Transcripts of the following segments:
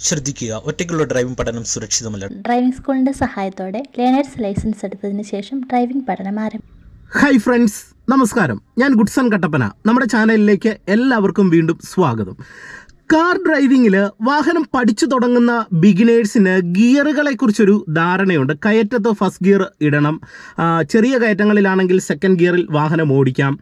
ശ്രദ്ധിക്കുക. ഒറ്റയ്ക്കുള്ള ഡ്രൈവിംഗ് പഠനം സുരക്ഷിതമല്ല. ഡ്രൈവിംഗ് സ്കൂളിന്റെ സഹായത്തോടെ ലേണേഴ്സ് ലൈസൻസ് എടുത്തതിന് ശേഷം ഡ്രൈവിംഗ് പഠനം ആരംഭിക്കും ഹായ് ഫ്രണ്ട്സ് നമസ്കാരം. ഞാൻ ഗുഡ്സൺ കട്ടപ്പന. നമ്മുടെ ചാനലിലേക്ക് എല്ലാവർക്കും വീണ്ടും സ്വാഗതം. കാർ ഡ്രൈവിംഗിൽ വാഹനം പഠിച്ചു തുടങ്ങുന്ന ബിഗിനേഴ്സിന് ഗിയറുകളെ കുറിച്ചൊരു ധാരണയുണ്ട്. കയറ്റത്ത് ഫസ്റ്റ് ഗിയർ ഇടണം. ചെറിയ കയറ്റങ്ങളിലാണെങ്കിൽ സെക്കൻഡ് ഗിയറിൽ വാഹനം ഓടിക്കാം.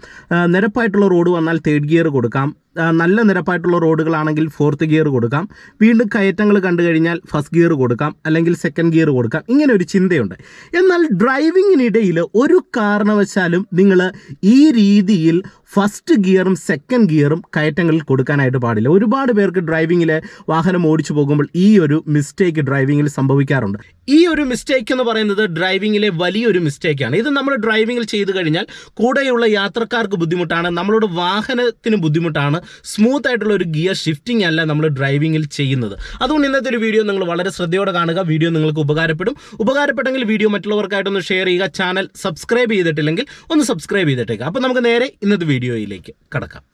നിരപ്പായിട്ടുള്ള റോഡ് വന്നാൽ തേർഡ് ഗിയർ കൊടുക്കാം. നല്ല നിരപ്പായിട്ടുള്ള റോഡുകളാണെങ്കിൽ ഫോർത്ത് ഗിയർ കൊടുക്കാം. വീണ്ടും കയറ്റങ്ങൾ കണ്ടു കഴിഞ്ഞാൽ ഫസ്റ്റ് ഗിയർ കൊടുക്കാം. അല്ലെങ്കിൽ സെക്കൻഡ് ഗിയർ കൊടുക്കാം. ഇങ്ങനെ ഒരു ചിന്തയുണ്ട്. എന്നാൽ ഡ്രൈവിങ്ങിനിടയിൽ ഒരു കാരണവശാലും നിങ്ങൾ ഈ രീതിയിൽ ഫസ്റ്റ് ഗിയറും സെക്കൻഡ് ഗിയറും കയറ്റങ്ങളിൽ കൊടുക്കാനായിട്ട് പാടില്ല. ഒരുപാട് പേർക്ക് ഡ്രൈവിങ്ങിൽ വാഹനം ഓടിച്ചു പോകുമ്പോൾ ഈ ഒരു മിസ്റ്റേക്ക് ഡ്രൈവിങ്ങിൽ സംഭവിക്കാറുണ്ട്. ഈ ഒരു മിസ്റ്റേക്ക് എന്ന് പറയുന്നത് ഡ്രൈവിങ്ങിലെ വലിയൊരു മിസ്റ്റേക്കാണ് ഇത് നമ്മൾ ഡ്രൈവിങ്ങിൽ ചെയ്തു കഴിഞ്ഞാൽ കൂടെയുള്ള യാത്രക്കാർക്ക് ബുദ്ധിമുട്ടാണ്. നമ്മളുടെ വാഹനത്തിന് ബുദ്ധിമുട്ടാണ്. സ്മൂത്ത് ആയിട്ടുള്ള ഒരു ഗിയർ ഷിഫ്റ്റിംഗ് അല്ല നമ്മൾ ഡ്രൈവിംഗിൽ ചെയ്യുന്നത്. അതുകൊണ്ട് ഇന്നത്തെ ഒരു വീഡിയോ നിങ്ങൾ വളരെ ശ്രദ്ധയോടെ കാണുക. വീഡിയോ നിങ്ങൾക്ക് ഉപകാരപ്പെടും. ഉപകാരപ്പെട്ടെങ്കിൽ വീഡിയോ മറ്റുള്ളവർക്കായിട്ടൊന്ന് ഷെയർ ചെയ്യുക. ചാനൽ സബ്സ്ക്രൈബ് ചെയ്തിട്ടില്ലെങ്കിൽ ഒന്ന് സബ്സ്ക്രൈബ് ചെയ്തിട്ടേക്കുക അപ്പോൾ നമുക്ക് നേരെ ഇന്നത്തെ വീഡിയോയിലേക്ക് കടക്കാം.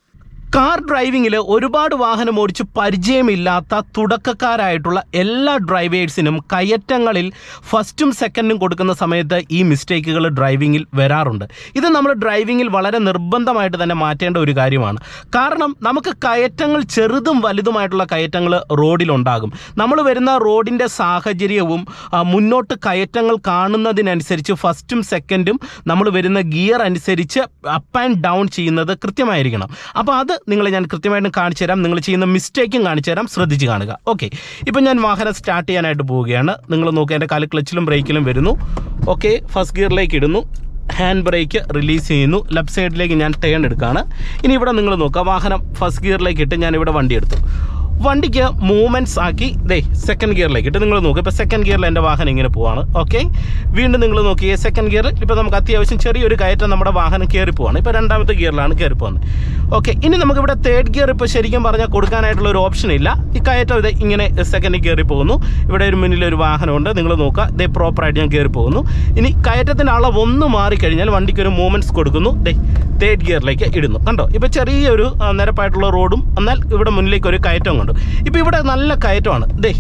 കാർ ഡ്രൈവിങ്ങിൽ ഒരുപാട് വാഹനം ഓടിച്ച് പരിചയമില്ലാത്ത തുടക്കക്കാരായിട്ടുള്ള എല്ലാ ഡ്രൈവേഴ്സിനും കയറ്റങ്ങളിൽ ഫസ്റ്റും സെക്കൻഡും കൊടുക്കുന്ന സമയത്ത് ഈ മിസ്റ്റേക്കുകൾ ഡ്രൈവിങ്ങിൽ വരാറുണ്ട്. ഇത് നമ്മൾ ഡ്രൈവിങ്ങിൽ വളരെ നിർബന്ധമായിട്ട് തന്നെ മാറ്റേണ്ട ഒരു കാര്യമാണ്. കാരണം നമുക്ക് കയറ്റങ്ങൾ ചെറുതും വലുതുമായിട്ടുള്ള കയറ്റങ്ങൾ റോഡിലുണ്ടാകും. നമ്മൾ വരുന്ന റോഡിന്റെ സാഹചര്യവും മുന്നോട്ട് കയറ്റങ്ങൾ കാണുന്നതിനനുസരിച്ച് ഫസ്റ്റും സെക്കൻഡും നമ്മൾ വരുന്ന ഗിയർ അനുസരിച്ച് അപ്പ് ആൻഡ് ഡൗൺ ചെയ്യുന്നത് കൃത്യമായിരിക്കണം. അപ്പോൾ അത് നിങ്ങൾ ഞാൻ കൃത്യമായിട്ടും കാണിച്ചു തരാം. നിങ്ങൾ ചെയ്യുന്ന മിസ്റ്റേക്കും കാണിച്ചു തരാം. ശ്രദ്ധിച്ച് കാണുക. ഓക്കെ ഇപ്പം ഞാൻ വാഹനം സ്റ്റാർട്ട് ചെയ്യാനായിട്ട് പോവുകയാണ്. നിങ്ങൾ നോക്കുക എന്റെ കാൽ ക്ലച്ചിലും ബ്രേക്കിലും വരുന്നു. ഓക്കെ ഫസ്റ്റ് ഗിയറിലേക്ക് ഇടുന്നു. ഹാൻഡ് ബ്രേക്ക് റിലീസ് ചെയ്യുന്നു. ലെഫ്റ്റ് സൈഡിലേക്ക് ഞാൻ ടേൺ എടുക്കുകയാണ്. ഇനി ഇവിടെ നിങ്ങൾ നോക്കുക. വാഹനം ഫസ്റ്റ് ഗിയറിലേക്ക് ഇട്ട് ഞാൻ ഇവിടെ വണ്ടി എടുത്തു. വണ്ടിക്ക് മൂവ്മെന്റ്സ് ആക്കി ദേ സെക്കൻഡ് ഗിയറിലേക്ക് ഇട്ട് നിങ്ങൾ നോക്കുക ഇപ്പോൾ സെക്കൻഡ് ഗിയറിൽ എന്റെ വാഹനം ഇങ്ങനെ പോവാണ്. ഓക്കെ വീണ്ടും നിങ്ങൾ നോക്കിയേ സെക്കൻഡ് ഗിയറിൽ ഇപ്പോൾ നമുക്ക് അത്യാവശ്യം ചെറിയൊരു കയറ്റം നമ്മുടെ വാഹനം കയറി പോവാണ്. ഇപ്പോൾ രണ്ടാമത്തെ ഗിയറിലാണ് കയറി പോകുന്നത് ഓക്കെ ഇനി നമുക്കിവിടെ തേർഡ് ഗിയർ ഇപ്പോൾ ശരിക്കും പറഞ്ഞാൽ കൊടുക്കാനായിട്ടുള്ള ഒരു ഓപ്ഷൻ ഇല്ല. ഈ കയറ്റം ഇത് ഇങ്ങനെ സെക്കൻഡ് കയറി പോകുന്നു. ഇവിടെ ഒരു മുന്നിൽ ഒരു വാഹനമുണ്ട്. നിങ്ങൾ നോക്കുക ദേ പ്രോപ്പറായിട്ട് ഞാൻ കയറി പോകുന്നു. ഇനി കയറ്റത്തിന്റെ അളവ് ഒന്ന് മാറിക്കഴിഞ്ഞാൽ വണ്ടിക്ക് ഒരു മൂവ്മെന്റ്സ് കൊടുക്കുന്നു. ദേ തേർഡ് ഗിയറിലേക്ക് ഇടുന്നു. കണ്ടോ? ഇപ്പോൾ ചെറിയൊരു നിരപ്പായിട്ടുള്ള റോഡും എന്നാൽ ഇവിടെ മുന്നിലേക്ക് ഒരു കയറ്റം കണ്ടു. ഇപ്പോൾ ഇവിടെ നല്ല കയറ്റമാണ്. ദേ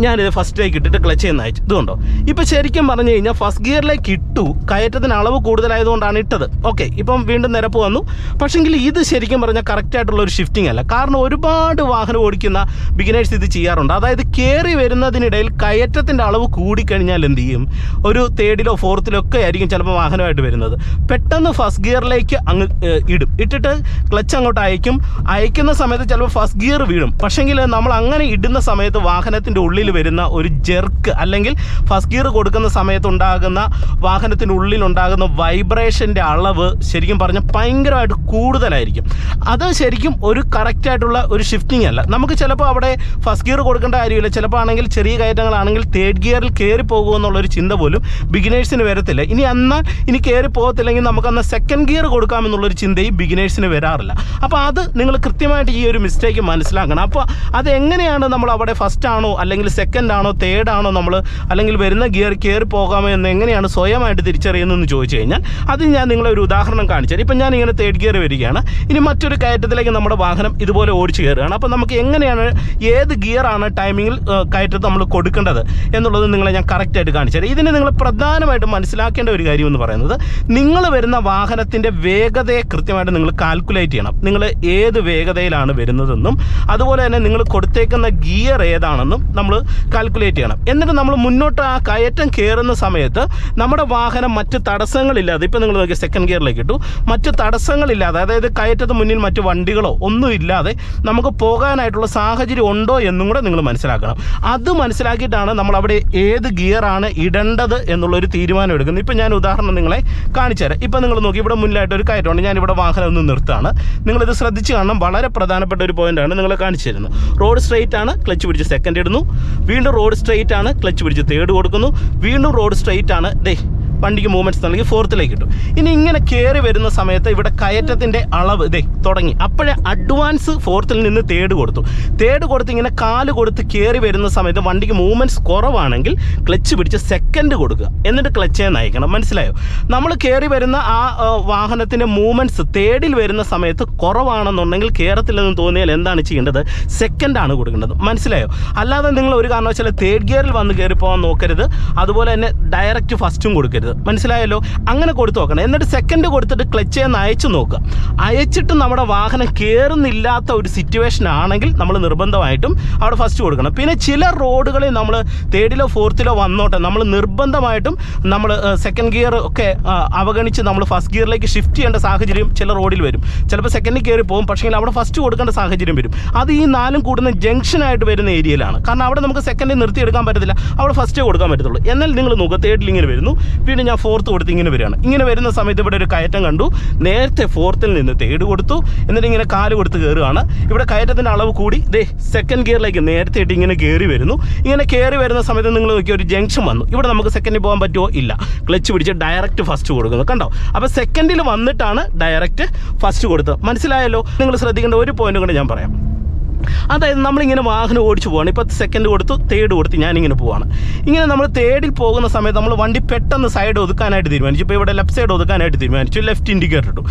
ഞാനിത് ഫസ്റ്റിലേക്ക് ഇട്ടിട്ട് ക്ലച്ച് ചെയ്യുന്ന അയച്ചു. ഇതുകൊണ്ടോ ഇപ്പോൾ ശരിക്കും പറഞ്ഞു കഴിഞ്ഞാൽ ഫസ്റ്റ് ഗിയറിലേക്ക് ഇട്ടു. കയറ്റത്തിന് അളവ് കൂടുതലായതുകൊണ്ടാണ് ഇട്ടത്. ഓക്കെ ഇപ്പം വീണ്ടും നിരപ്പ് വന്നു. പക്ഷെങ്കിൽ ഇത് ശരിക്കും പറഞ്ഞാൽ കറക്റ്റ് ആയിട്ടുള്ള ഒരു ഷിഫ്റ്റിംഗ് അല്ല. കാരണം ഒരുപാട് വാഹനം ഓടിക്കുന്ന ബിഗിനേഴ്സ് ഇത് ചെയ്യാറുണ്ട്. അതായത് കയറി വരുന്നതിനിടയിൽ കയറ്റത്തിന്റെ അളവ് കൂടിക്കഴിഞ്ഞാൽ എന്ത് ചെയ്യും? ഒരു തേർഡിലോ ഫോർത്തിലോ ഒക്കെ ആയിരിക്കും ചിലപ്പോൾ വാഹനമായിട്ട് വരുന്നത്. പെട്ടെന്ന് ഫസ്റ്റ് ഗിയറിലേക്ക് അങ്ങ് ഇടും. ഇട്ടിട്ട് ക്ലച്ച് അങ്ങോട്ട് അയക്കും അയക്കുന്ന സമയത്ത് ചിലപ്പോൾ ഫസ്റ്റ് ഗിയർ വീഴും. പക്ഷെങ്കിൽ നമ്മൾ അങ്ങനെ ഇടുന്ന സമയത്ത് വാഹനത്തിന്റെ ഉള്ളിൽ വരുന്ന ഒരു ജെർക്ക് അല്ലെങ്കിൽ ഫസ്റ്റ് ഗിയർ കൊടുക്കുന്ന സമയത്തുണ്ടാകുന്ന വാഹനത്തിനുള്ളിൽ ഉള്ളിൽ ഉണ്ടാകുന്ന വൈബ്രേഷന്റെ അളവ് ശരിക്കും പറഞ്ഞാൽ ഭയങ്കരമായിട്ട് കൂടുതലായിരിക്കും. അത് ശരിക്കും ഒരു കറക്റ്റായിട്ടുള്ള ഒരു ഷിഫ്റ്റിംഗ് അല്ല. നമുക്ക് ചിലപ്പോൾ അവിടെ ഫസ്റ്റ് ഗിയർ കൊടുക്കേണ്ട കാര്യമില്ല. ചിലപ്പോൾ ആണെങ്കിൽ ചെറിയ കയറ്റങ്ങളാണെങ്കിൽ തേർഡ് ഗിയറിൽ കയറി പോകുമെന്നുള്ളൊരു ചിന്ത പോലും ബിഗിനേഴ്സിന് വരത്തില്ല. ഇനി എന്നാൽ ഇനി കയറി പോകത്തില്ലെങ്കിൽ നമുക്ക് എന്നാൽ സെക്കൻഡ് ഗിയർ കൊടുക്കാമെന്നുള്ളൊരു ചിന്തയും ബിഗിനേഴ്സിന് വരാറില്ല. അപ്പോൾ അത് നിങ്ങൾ കൃത്യമായിട്ട് ഈ ഒരു മിസ്റ്റേക്ക് മനസ്സിലാക്കണം. അപ്പോൾ അത് എങ്ങനെയാണ് നമ്മൾ അവിടെ ഫസ്റ്റ് ആണോ അല്ലെങ്കിൽ സെക്കൻഡ് ആണോ തേർഡ് ആണോ നമ്മൾ അല്ലെങ്കിൽ വരുന്ന ഗിയർ കയറി പോകാമോ എന്ന് എങ്ങനെയാണ് സ്വയമായിട്ട് തിരിച്ചറിയുന്നതെന്ന് ചോദിച്ചു കഴിഞ്ഞാൽ അത് ഞാൻ നിങ്ങളെ ഒരു ഉദാഹരണം കാണിച്ചു ഇപ്പം ഞാൻ ഇങ്ങനെ തേർഡ് ഗിയർ വരികയാണ്. ഇനി മറ്റൊരു കയറ്റത്തിലേക്ക് നമ്മുടെ വാഹനം ഇതുപോലെ ഓടിച്ചു കയറുകയാണ്. അപ്പോൾ നമുക്ക് എങ്ങനെയാണ് ഏത് ഗിയറാണ് ടൈമിങ്ങിൽ കയറ്റത്ത് നമ്മൾ കൊടുക്കേണ്ടത് എന്നുള്ളത് നിങ്ങളെ ഞാൻ കറക്റ്റായിട്ട് കാണിച്ചു തരാം. ഇതിനെ നിങ്ങൾ പ്രധാനമായിട്ടും മനസ്സിലാക്കേണ്ട ഒരു കാര്യം എന്ന് പറയുന്നത് നിങ്ങൾ വരുന്ന വാഹനത്തിന്റെ വേഗതയെ കൃത്യമായിട്ട് നിങ്ങൾ കാൽക്കുലേറ്റ് ചെയ്യണം. നിങ്ങൾ ഏത് വേഗതയിലാണ് വരുന്നതെന്നും അതുപോലെ തന്നെ നിങ്ങൾ കൊടുത്തേക്കുന്ന ഗിയർ ഏതാണെന്നും നമ്മൾ കാൽക്കുലേറ്റ് ചെയ്യണം. എന്നിട്ട് നമ്മൾ മുന്നോട്ട് ആ കയറ്റം കയറുന്ന സമയത്ത് നമ്മുടെ വാഹനം മറ്റ് തടസ്സങ്ങളില്ലാതെ ഇപ്പോൾ നിങ്ങൾ നോക്കി സെക്കൻഡ് ഗിയറിലേക്ക് ഇട്ടു. മറ്റ് തടസ്സങ്ങളില്ലാതെ അതായത് കയറ്റത്ത് മുന്നിൽ മറ്റ് വണ്ടികളോ ഒന്നും ഇല്ലാതെ നമുക്ക് പോകാനായിട്ടുള്ള സാഹചര്യം ഉണ്ടോ എന്നും കൂടെ നിങ്ങൾ മനസ്സിലാക്കണം. അത് മനസ്സിലാക്കിയിട്ടാണ് നമ്മൾ അവിടെ ഏത് ഗിയറാണ് ഇടേണ്ടത് എന്നുള്ളൊരു തീരുമാനം എടുക്കുന്നത്. ഇപ്പം ഞാൻ ഉദാഹരണം നിങ്ങളെ കാണിച്ചു തരാം. ഇപ്പം നിങ്ങൾ നോക്കി ഇവിടെ മുന്നിലായിട്ട് ഒരു കയറ്റമുണ്ട്. ഞാൻ ഇവിടെ വാഹനം ഒന്ന് നിർത്താണ് നിങ്ങളിത് ശ്രദ്ധിച്ച് കാണണം. വളരെ പ്രധാനപ്പെട്ട ഒരു പോയിന്റാണ് നിങ്ങളെ കാണിച്ചു തരുന്നത്. റോഡ് സ്ട്രെയിറ്റ് ആണ് ക്ലച്ച് പിടിച്ച് സെക്കൻഡ് ഇടുന്നു. വീണ്ടും റോഡ് സ്ട്രെയിറ്റ് ആണ് ക്ലച്ച് പിടിച്ച് തേർഡ് കൊടുക്കുന്നു. വീണ്ടും റോഡ് സ്ട്രെയിറ്റ് ആണ്. ദേ വണ്ടിക്ക് മൂവ്മെന്റ്സ് നൽകി ഫോർത്തിലേക്ക് കിട്ടും ഇനി ഇങ്ങനെ കയറി വരുന്ന സമയത്ത് ഇവിടെ കയറ്റത്തിന്റെ അളവ് ഇതേ തുടങ്ങി. അപ്പോഴേ അഡ്വാൻസ് ഫോർത്തിൽ നിന്ന് തേർഡ് കൊടുത്തു. തേർഡ് കൊടുത്ത് ഇങ്ങനെ കാൽ കൊടുത്ത് കയറി വരുന്ന സമയത്ത് വണ്ടിക്ക് മൂവ്മെന്റ്സ് കുറവാണെങ്കിൽ ക്ലച്ച് പിടിച്ച് സെക്കൻഡ് കൊടുക്കുക. എന്നിട്ട് ക്ലച്ചേ നയിക്കണം. മനസ്സിലായോ? നമ്മൾ കയറി വരുന്ന ആ വാഹനത്തിന്റെ മൂവ്മെന്റ്സ് തേർഡിൽ വരുന്ന സമയത്ത് കുറവാണെന്നുണ്ടെങ്കിൽ കയറത്തില്ലെന്ന് തോന്നിയാൽ എന്താണ് ചെയ്യേണ്ടത്? സെക്കൻഡാണ് കൊടുക്കേണ്ടത്. മനസ്സിലായോ? അല്ലാതെ നിങ്ങൾ ഒരു കാരണവശാലും തേർഡ് ഗിയറിൽ വന്ന് കയറി പോകാൻ നോക്കരുത്. അതുപോലെ തന്നെ ഡയറക്റ്റ് ഫസ്റ്റും കൊടുക്കരുത്. മനസ്സിലായല്ലോ? അങ്ങനെ കൊടുത്തു നോക്കണം. എന്നിട്ട് സെക്കൻഡ് കൊടുത്തിട്ട് ക്ലച്ച് ചെയ്യുന്ന അയച്ചു നോക്കുക അയച്ചിട്ട് നമ്മുടെ വാഹനം കയറുന്നില്ലാത്ത ഒരു സിറ്റുവേഷൻ ആണെങ്കിൽ നമ്മൾ നിർബന്ധമായിട്ടും അവിടെ ഫസ്റ്റ് കൊടുക്കണം. പിന്നെ ചില റോഡുകളിൽ നമ്മൾ തേർഡിലോ ഫോർത്തിലോ വന്നോട്ടെ നമ്മൾ നിർബന്ധമായിട്ടും നമ്മൾ സെക്കൻഡ് ഗിയർ ഒക്കെ അവഗണിച്ച് നമ്മൾ ഫസ്റ്റ് ഗിയറിലേക്ക് ഷിഫ്റ്റ് ചെയ്യേണ്ട സാഹചര്യം ചില റോഡിൽ വരും. ചിലപ്പോൾ സെക്കൻഡിൽ കയറി പോകും. പക്ഷേ അവിടെ ഫസ്റ്റ് കൊടുക്കേണ്ട സാഹചര്യം വരും. അത് ഈ നാലും കൂടുന്ന ജംഗ്ഷനായിട്ട് വരുന്ന ഏരിയയിലാണ് കാരണം അവിടെ നമുക്ക് സെക്കൻഡിൽ നിർത്തിയെടുക്കാൻ പറ്റത്തില്ല. അവിടെ ഫസ്റ്റ് കൊടുക്കാൻ പറ്റത്തുള്ളൂ. എന്നാൽ നിങ്ങൾ നോക്കുക തേർഡിൽ ഇങ്ങനെ വരുന്നു. ഞാൻ ഫോർത്ത് കൊടുത്ത് ഇങ്ങനെ വരികയാണ്. ഇങ്ങനെ വരുന്ന സമയത്ത് ഇവിടെ ഒരു കയറ്റം കണ്ടു. നേരത്തെ ഫോർത്തിൽ നിന്ന് തേട് കൊടുത്തു. എന്നിട്ട് ഇങ്ങനെ കാൽ കൊടുത്ത് കയറുകയാണ് ഇവിടെ കയറ്റത്തിന്റെ അളവ് കൂടി ദേ സെക്കൻഡ് ഗിയറിലേക്ക് നേരത്തെ ഇട്ട് ഇങ്ങനെ കയറി വരുന്നു. ഇങ്ങനെ കയറി വരുന്ന സമയത്ത് നിങ്ങൾ നോക്കിയ ഒരു ജംഗ്ഷൻ വന്നു. ഇവിടെ നമുക്ക് സെക്കൻഡിൽ പോകാൻ പറ്റുമോ? ഇല്ല. ക്ലച്ച് പിടിച്ച് ഡയറക്റ്റ് ഫസ്റ്റ് കൊടുക്കുന്നു. കണ്ടോ? അപ്പോൾ സെക്കൻഡിൽ വന്നിട്ടാണ് ഡയറക്റ്റ് ഫസ്റ്റ് കൊടുത്തത്. മനസ്സിലായല്ലോ? നിങ്ങൾ ശ്രദ്ധിക്കേണ്ട ഒരു പോയിന്റ് കൂടെ ഞാൻ പറയാം. അതായത് നമ്മളിങ്ങനെ വാഹനം ഓടിച്ചു പോവാണ്. ഇപ്പോൾ സെക്കൻഡ് കൊടുത്തു തേർഡ് കൊടുത്ത് ഞാനിങ്ങനെ പോവാണ്. ഇങ്ങനെ നമ്മൾ തേർഡിൽ പോകുന്ന സമയത്ത് നമ്മൾ വണ്ടി പെട്ടെന്ന് സൈഡ് ഒതുക്കാനായിട്ട് തീരുമാനിച്ചു. ഇപ്പോൾ ഇവിടെ ലെഫ്റ്റ് സൈഡ് ഒതുക്കാനായിട്ട് തീരുമാനിച്ചു. ലെഫ്റ്റ് ഇൻഡിക്കേറ്റർ ഇട്ടു.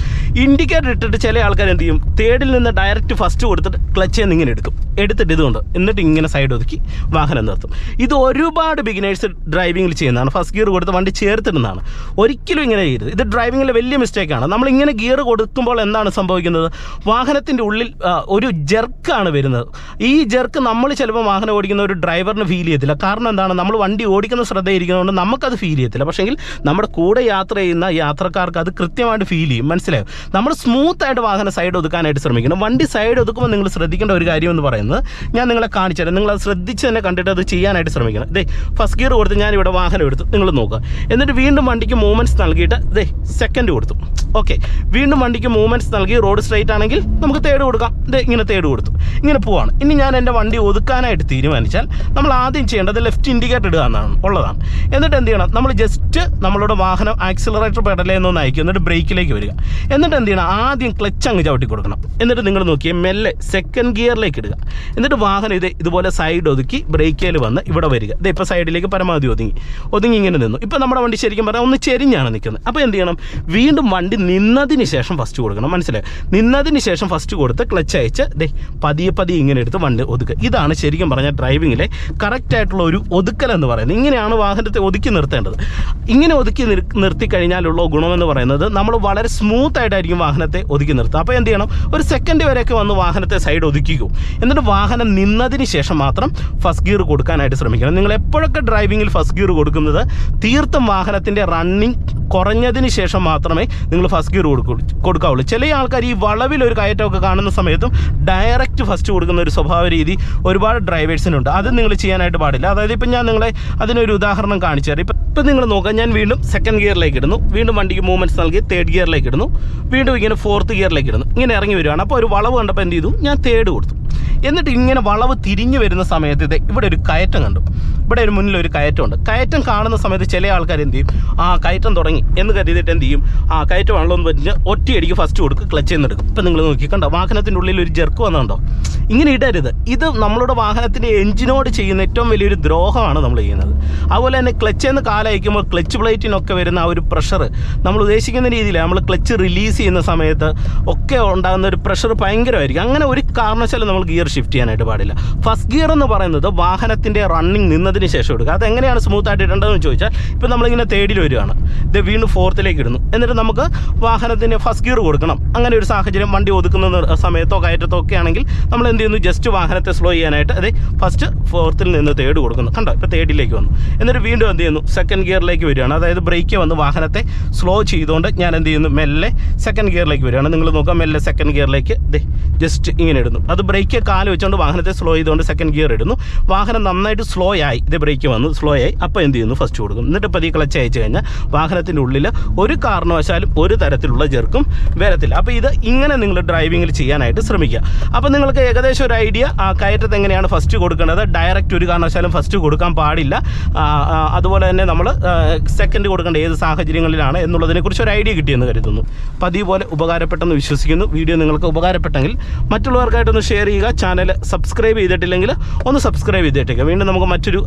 ഇൻഡിക്കേറ്റർ ഇട്ടിട്ട് ചില ആൾക്കാർ എന്ത് ചെയ്യും? തേർഡിൽ നിന്ന് ഡയറക്റ്റ് ഫസ്റ്റ് കൊടുത്തിട്ട് ക്ലച്ച് നിന്ന് ഇങ്ങനെ എടുക്കും. എടുത്തിട്ട് ഇതുകൊണ്ട് എന്നിട്ട് ഇങ്ങനെ സൈഡ് ഒതുക്കി വാഹനം നിർത്തും. ഇത് ഒരുപാട് ബിഗിനേഴ്സ് ഡ്രൈവിംഗിൽ ചെയ്യുന്നതാണ്. ഫസ്റ്റ് ഗിയർ കൊടുത്ത് വണ്ടി ചേർത്തിടുന്നതാണ്. ഒരിക്കലും ഇങ്ങനെ ചെയ്യരുത്. ഇത് ഡ്രൈവിങ്ങിലെ വലിയ മിസ്റ്റേക്കാണ് നമ്മൾ ഇങ്ങനെ ഗിയർ കൊടുക്കുമ്പോൾ എന്താണ് സംഭവിക്കുന്നത്? വാഹനത്തിന്റെ ഉള്ളിൽ ഒരു ജെർക്കാണ് വരുന്നത്. ഈ ജെർക്ക് നമ്മൾ ചിലപ്പോൾ വാഹനം ഓടിക്കുന്ന ഒരു ഡ്രൈവറിന് ഫീൽ ചെയ്യത്തില്ല. കാരണം എന്താണ്? നമ്മൾ വണ്ടി ഓടിക്കുന്ന ശ്രദ്ധയിരിക്കുന്നതുകൊണ്ട് നമുക്കത് ഫീൽ ചെയ്യത്തില്ല. പക്ഷേങ്കിൽ നമ്മുടെ കൂടെ യാത്ര ചെയ്യുന്ന യാത്രക്കാർക്ക് അത് കൃത്യമായിട്ട് ഫീൽ ചെയ്യും. മനസ്സിലായോ? നമ്മൾ സ്മൂത്ത് ആയിട്ട് വാഹനം സൈഡ് ഒതുക്കാനായിട്ട് ശ്രമിക്കണം വണ്ടി സൈഡ് ഒതുക്കുമ്പോൾ നിങ്ങൾ ശ്രദ്ധിക്കേണ്ട ഒരു കാര്യം എന്ന് പറയുന്നത് ഞാൻ നിങ്ങളെ കാണിച്ചുതരാം നിങ്ങൾ അത് ശ്രദ്ധിച്ച് തന്നെ കണ്ടിട്ട് അത് ചെയ്യാനായിട്ട് ശ്രമിക്കണം. ദേ ഫസ്റ്റ് ഗിയർ കൊടുത്ത് ഞാൻ ഇവിടെ വാഹനം എടുത്തു. നിങ്ങൾ നോക്കുക. എന്നിട്ട് വീണ്ടും വണ്ടിക്ക് മൂവ്മെന്റ്സ് നൽകിയിട്ട് ദേ സെക്കൻഡ് കൊടുത്തു. ഓക്കെ വീണ്ടും വണ്ടിക്ക് മൂവ്മെന്റ്സ് നൽകി റോഡ് സ്ട്രൈറ്റ് ആണെങ്കിൽ നമുക്ക് തേട് കൊടുക്കാം. ദേ ഇങ്ങനെ തേട് കൊടുത്തു. ഇങ്ങനെ പോവാണ്. ഇനി ഞാൻ എന്റെ വണ്ടി ഒതുക്കാനായിട്ട് തീരുമാനിച്ചാൽ നമ്മൾ ആദ്യം ചെയ്യേണ്ടത് ലെഫ്റ്റ് ഇൻഡിക്കേറ്റർ ഇടുക എന്നാണ് ഉള്ളതാണ്. എന്നിട്ട് എന്ത് ചെയ്യണം? നമ്മൾ ജസ്റ്റ് നമ്മളുടെ വാഹനം ആക്സിലറേറ്റർ പെടലേ എന്നൊന്ന് അയക്കും. എന്നിട്ട് ബ്രേക്കിലേക്ക് വരിക. എന്നിട്ട് എന്ത് ചെയ്യണം? ആദ്യം ക്ലച്ച് അങ്ങ് ചവിട്ടി കൊടുക്കണം. എന്നിട്ട് നിങ്ങൾ നോക്കിയേ മെല്ലെ സെക്കൻഡ് ഗിയറിലേക്ക് ഇടുക. എന്നിട്ട് വാഹനം ഇത് ഇതുപോലെ സൈഡ് ഒതുക്കി ബ്രേക്കിൽ വന്ന് ഇവിടെ വരിക. ഇത് ഇപ്പോൾ സൈഡിലേക്ക് പരമാവധി ഒതുങ്ങി. ഒതുങ്ങി ഇങ്ങനെ നിന്നു. ഇപ്പോൾ നമ്മുടെ വണ്ടി ശരിക്കും പറഞ്ഞാൽ ഒന്ന് ചെരിഞ്ഞാണ് നിൽക്കുന്നത്. അപ്പോൾ എന്ത് ചെയ്യണം? വീണ്ടും വണ്ടി നിന്നതിന് ശേഷം ഫസ്റ്റ് കൊടുക്കണം. മനസ്സിലായി? നിന്നതിന് ശേഷം ഫസ്റ്റ് കൊടുത്ത് ക്ലച്ച് അയച്ച് ദേ പതിയെ പതിയെ ഇങ്ങനെ എടുത്ത് വണ്ടി ഒതുക്കുക. ഇതാണ് ശരിക്കും പറഞ്ഞാൽ ഡ്രൈവിങ്ങിലെ കറക്റ്റ് ആയിട്ടുള്ള ഒരു ഒതുക്കൽ എന്ന് പറയുന്നത്. ഇങ്ങനെയാണ് വാഹനത്തെ ഒതുക്കി നിർത്തേണ്ടത്. ഇങ്ങനെ ഒതുക്കി നിർത്തി കഴിഞ്ഞാലുള്ള ഗുണമെന്ന് പറയുന്നത് നമ്മൾ വളരെ സ്മൂത്ത് ആയിട്ടായിരിക്കും വാഹനത്തെ ഒതുക്കി നിർത്തുക. അപ്പോൾ എന്ത് ചെയ്യണം? ഒരു സെക്കൻഡ് വരെയൊക്കെ വന്ന് വാഹനത്തെ സൈഡ് ഒതുക്കിക്കും. എന്നിട്ട് വാഹനം നിന്നതിന് ശേഷം മാത്രം ഫസ്റ്റ് ഗിയർ കൊടുക്കാനായിട്ട് ശ്രമിക്കണം. നിങ്ങൾ എപ്പോഴൊക്കെ ഡ്രൈവിങ്ങിൽ ഫസ്റ്റ് ഗിയർ കൊടുക്കുന്നത് തീർത്തും വാഹനത്തിന്റെ റണ്ണിങ് കുറഞ്ഞതിന് ശേഷം മാത്രമേ നിങ്ങൾ ഫസ്റ്റ് ഗിയർ കൊടുക്കൂ കൊടുക്കാവുള്ളൂ. ചില ആൾക്കാർ ഈ വളവിൽ ഒരു കയറ്റമൊക്കെ കാണുന്ന സമയത്തും ഡയറക്റ്റ് ഫസ്റ്റ് കൊടുക്കുന്ന ഒരു സ്വഭാവ രീതി ഒരുപാട് ഡ്രൈവേഴ്സിനുണ്ട് അത് നിങ്ങൾ ചെയ്യാനായിട്ട് പാടില്ല. അതായത് ഇപ്പം ഞാൻ നിങ്ങളെ അതിനൊരു ഉദാഹരണം കാണിച്ചു തരാം ഇപ്പം ഇപ്പം നിങ്ങൾ നോക്കാം ഞാൻ വീണ്ടും സെക്കൻഡ് ഗിയറിലേക്ക് ഇടുന്നു. വീണ്ടും വണ്ടിക്ക് മൂവ്മെന്റ്സ് നൽകി തേർഡ് ഗിയറിലേക്ക് ഇടുന്നു. വീണ്ടും ഇങ്ങനെ ഫോർത്ത് ഗിയറിലേക്ക് ഇടുന്നു. ഇങ്ങനെ ഇറങ്ങി വരികയാണ്. അപ്പോൾ ഒരു വളവ് കണ്ടപ്പോൾ എന്ത് ചെയ്തു? ഞാൻ തേർഡ് കൊടുത്തു. എന്നിട്ട് ഇങ്ങനെ വളവ് തിരിഞ്ഞു വരുന്ന സമയത്ത് ഇവിടെ ഒരു കയറ്റം കണ്ടു. ഇവിടെ ഒരു മുന്നിൽ ഒരു കയറ്റമുണ്ട്. കയറ്റം കാണുന്ന സമയത്ത് ചില ആൾക്കാർ എന്ത് ചെയ്യും? ആ കയറ്റം തുടങ്ങി. എന്ന് കരുതിയിട്ട് എന്ത് ചെയ്യും? ആ കയറ്റമാണല്ലോ എന്ന് പറഞ്ഞ് ഒറ്റയടിക്ക് ഫസ്റ്റ് കൊടുക്കും ക്ലച്ച് ചെയ്യുന്നെടുക്കും ഇപ്പം നിങ്ങൾ നോക്കി കണ്ടോ വാഹനത്തിന്റെ ഉള്ളിൽ ഒരു ജെർക്ക് വന്നുണ്ടോ ഇങ്ങനെ ഇടരുത്. ഇത് നമ്മളുടെ വാഹനത്തിന്റെ എഞ്ചിനോട് ചെയ്യുന്ന ഏറ്റവും വലിയൊരു ദ്രോഹമാണ് നമ്മൾ ചെയ്യുന്നത്. അതുപോലെ തന്നെ ക്ലച്ച് എന്ന് കാലയക്കുമ്പോൾ ക്ലച്ച് പ്ലേറ്റിനൊക്കെ വരുന്ന ആ ഒരു പ്രഷർ നമ്മൾ ഉദ്ദേശിക്കുന്ന രീതിയിൽ നമ്മൾ ക്ലച്ച് റിലീസ് ചെയ്യുന്ന സമയത്ത് ഒക്കെ ഉണ്ടാകുന്ന ഒരു പ്രഷർ ഭയങ്കരമായിരിക്കും. അങ്ങനെ ഒരു കാരണവശാലും നമ്മൾ ഗിയർ ഷിഫ്റ്റ് ചെയ്യാനായിട്ട് പാടില്ല. ഫസ്റ്റ് ഗിയർ എന്ന് പറയുന്നത് വാഹനത്തിന്റെ റണ്ണിങ് നിന്നതിന് ശേഷം എടുക്കുക. അതെങ്ങനെയാണ് സ്മൂത്ത് ആയിട്ട് ഇടേണ്ടതെന്ന് ചോദിച്ചാൽ ഇപ്പോൾ നമ്മളിങ്ങനെ തേർഡിൽ വരികയാണ്. ഇത് വീണ്ടും ഫോർത്തിലേക്ക് ഇടുന്നു. എന്നിട്ട് നമുക്ക് വാഹനത്തിന് ഫസ്റ്റ് ഗിയർ കൊടുക്കണം. അങ്ങനെ ഒരു സാഹചര്യം വണ്ടി ഒതുക്കുന്ന സമയത്തോ കയറ്റത്തോ ഒക്കെ ആണെങ്കിൽ നമ്മൾ എന്ത് ചെയ്യുന്നു? ജസ്റ്റ് വാഹനത്തെ സ്ലോ ചെയ്യാനായിട്ട് അതെ ഫസ്റ്റ് ഫോർത്തിൽ നിന്ന് തേർഡ് കൊടുക്കുന്നു. കണ്ടോ? ഇപ്പോൾ തേർഡിലേക്ക് വന്നു. എന്നിട്ട് വീണ്ടും എന്ത് ചെയ്യുന്നു? സെക്കൻഡ് ഗിയറിലേക്ക് വരികയാണ്. അതായത് ബ്രേക്ക് വന്ന് വാഹനത്തെ സ്ലോ ചെയ്തുകൊണ്ട് ഞാൻ എന്ത് ചെയ്യുന്നു? മെല്ലെ സെക്കൻഡ് ഗിയറിലേക്ക് വരികയാണ്. നിങ്ങൾ നോക്കാം മെല്ലെ സെക്കൻഡ് ഗിയറിലേക്ക് ദേ ജസ്റ്റ് ഇങ്ങനെ ഇടുന്നു. അത് ബ്രേക്ക് കാൽ വെച്ചുകൊണ്ട് വാഹനത്തെ സ്ലോ ചെയ്തുകൊണ്ട് സെക്കൻഡ് ഗിയർ ഇടുന്നു. വാഹനം നന്നായിട്ട് സ്ലോ ആയി. ഇത് ബ്രേക്ക് വന്നു സ്ലോ ആയി. അപ്പോൾ എന്ത് ചെയ്യുന്നു? ഫസ്റ്റ് കൊടുക്കും എന്നിട്ട് പതിയെ ക്ലച്ച് അയച്ചു കഴിഞ്ഞാൽ വാഹനത്തിന്റെ ഉള്ളിൽ ഒരു കാരണവശാലും ഒരു തരത്തിലുള്ള ജെർക്കും വരത്തില്ല. അപ്പോൾ ഇത് ഇങ്ങനെ നിങ്ങൾ ഡ്രൈവിങ്ങിൽ ചെയ്യാനായിട്ട് ശ്രമിക്കുക. അപ്പോൾ നിങ്ങൾക്ക് ഏകദേശം ഒരു ഐഡിയ ആ കയറ്റത്ത് എങ്ങനെയാണ് ഫസ്റ്റ് കൊടുക്കേണ്ടത്? ഡയറക്റ്റ് ഒരു കാരണവശാലും ഫസ്റ്റ് കൊടുക്കാൻ പാടില്ല. അതുപോലെ തന്നെ നമ്മൾ സെക്കൻഡ് കൊടുക്കേണ്ട ഏത് സാഹചര്യങ്ങളിലാണ് എന്നുള്ളതിനെക്കുറിച്ച് ഒരു ഐഡിയ കിട്ടിയെന്ന് കരുതുന്നു. അപ്പോൾ അതേപോലെ ഉപകാരപ്പെട്ടെന്ന് വിശ്വസിക്കുന്നു. വീഡിയോ നിങ്ങൾക്ക് ഉപകാരപ്പെട്ടെങ്കിൽ മറ്റുള്ളവർക്കായിട്ടൊന്ന് ഷെയർ ചെയ്യുക. ചാനൽ സബ്സ്ക്രൈബ് ചെയ്തിട്ടില്ലെങ്കിൽ ഒന്ന് സബ്സ്ക്രൈബ് ചെയ്തിട്ടേക്കുക വീണ്ടും നമുക്ക് മറ്റൊരു